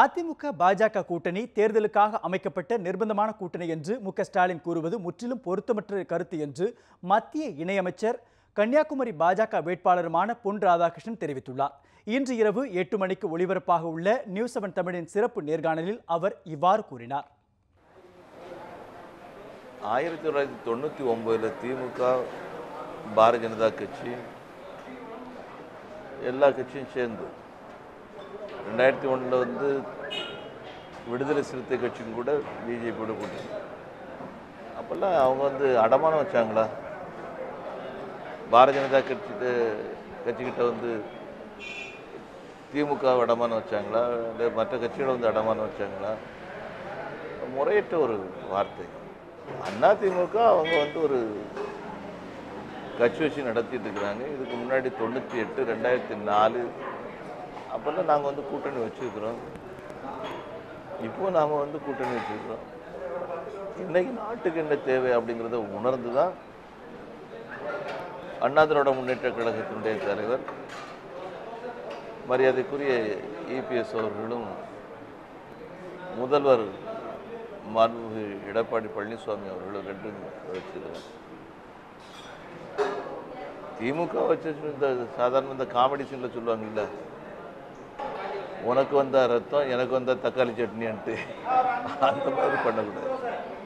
அதிமுக பாஜக கூட்டணி தேர்தலுக்காக அமைக்கப்பட்ட நிர்பந்தமான கூட்டணி என்று மு ஸ்டாலின் கூறுவது முற்றிலும் பொருத்தமற்ற கருத்து என்று மத்திய இணையமைச்சர் கன்னியாகுமரி பாஜக வேட்பாளருமான பொன் ராதாகிருஷ்ணன் தெரிவித்துள்ளார். இன்று இரவு எட்டு மணிக்கு ஒளிபரப்பாக உள்ள நியூஸ் செவன் தமிழின் சிறப்பு நேர்காணலில் அவர் இவ்வாறு கூறினார். ஆயிரத்தி தொள்ளாயிரத்தி தொண்ணூற்றி ஒம்போதில் திமுக பாரதிய ஜனதா கட்சி எல்லா கட்சியும் சேர்ந்து ரெண்டாயிரத்தி ஒன்றில் வந்து விடுதலை சிறுத்தை கட்சியும் கூட பிஜேபியோட கூட்டணி. அப்போல்லாம் அவங்க வந்து அடமானம் வச்சாங்களா? பாரதிய ஜனதா கட்சிகிட்ட கட்சிக்கிட்ட வந்து திமுக அடமானம் வச்சாங்களா? இல்லை மற்ற கட்சிகளை வந்து அடமானம் வச்சாங்களா? முறையற்ற ஒரு வார்த்தை. அண்ணா திமுக அவங்க வந்து ஒரு கட்சி வச்சு நடத்திட்டு இருக்கிறாங்க. இதுக்கு முன்னாடி தொண்ணூற்றி எட்டு ரெண்டாயிரத்தி நாலு அப்போல்லாம் நாங்கள் வந்து கூட்டணி வச்சுருக்கிறோம். இப்போ நாம் வந்து கூட்டணி வச்சுருக்கிறோம். இன்றைக்கு நாட்டுக்கு என்ன தேவை அப்படிங்கிறத உணர்ந்து தான் அண்ணாதிரோட முன்னேற்ற கழகத்தினுடைய தலைவர் மரியாதைக்குரிய இபிஎஸ் அவர்களும் முதல்வர் மாண்புமிகு எடப்பாடி பழனிசாமி அவர்களும் ரெண்டும் வச்சிருக்காங்க திமுக வச்சு இந்த சாதாரண இந்த காமெடி சீனில் சொல்லுவாங்கல்ல உனக்கு வந்த ரத்தம் எனக்கு வந்த தக்காளி சட்னின்ட்டு. அந்த மாதிரி பண்ணக்கூடாது.